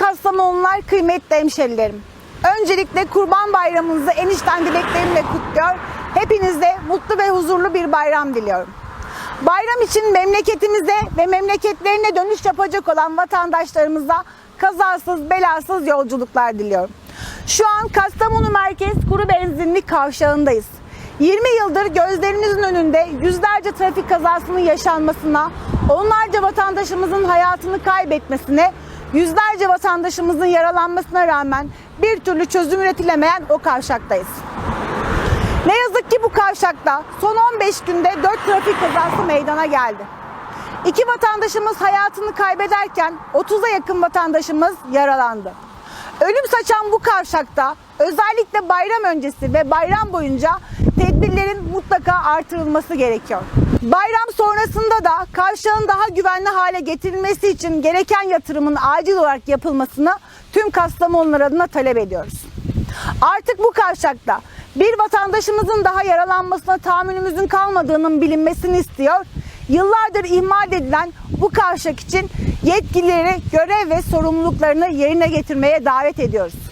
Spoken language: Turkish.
Kastamonular, kıymetli hemşerilerim. Öncelikle Kurban Bayramınızı enişten dileklerimle kutluyor. Hepinize mutlu ve huzurlu bir bayram diliyorum. Bayram için memleketimize ve memleketlerine dönüş yapacak olan vatandaşlarımıza kazasız belasız yolculuklar diliyorum. Şu an Kastamonu Merkez Kuru Benzinlik Kavşağı'ndayız. 20 yıldır gözlerimizin önünde yüzlerce trafik kazasının yaşanmasına, onlarca vatandaşımızın hayatını kaybetmesine, yüzlerce vatandaşımızın yaralanmasına rağmen bir türlü çözüm üretilemeyen o kavşaktayız. Ne yazık ki bu kavşakta son 15 günde 4 trafik kazası meydana geldi. İki vatandaşımız hayatını kaybederken 30'a yakın vatandaşımız yaralandı. Ölüm saçan bu kavşakta özellikle bayram öncesi ve bayram boyunca tedbirlerin mutlaka artırılması gerekiyor. Bayram sonrasında da kavşağın daha güvenli hale getirilmesi için gereken yatırımın acil olarak yapılmasını tüm Kastamonular adına talep ediyoruz. Artık bu kavşakta bir vatandaşımızın daha yaralanmasına tahammülümüzün kalmadığının bilinmesini istiyor. Yıllardır ihmal edilen bu kavşak için yetkilileri görev ve sorumluluklarını yerine getirmeye davet ediyoruz.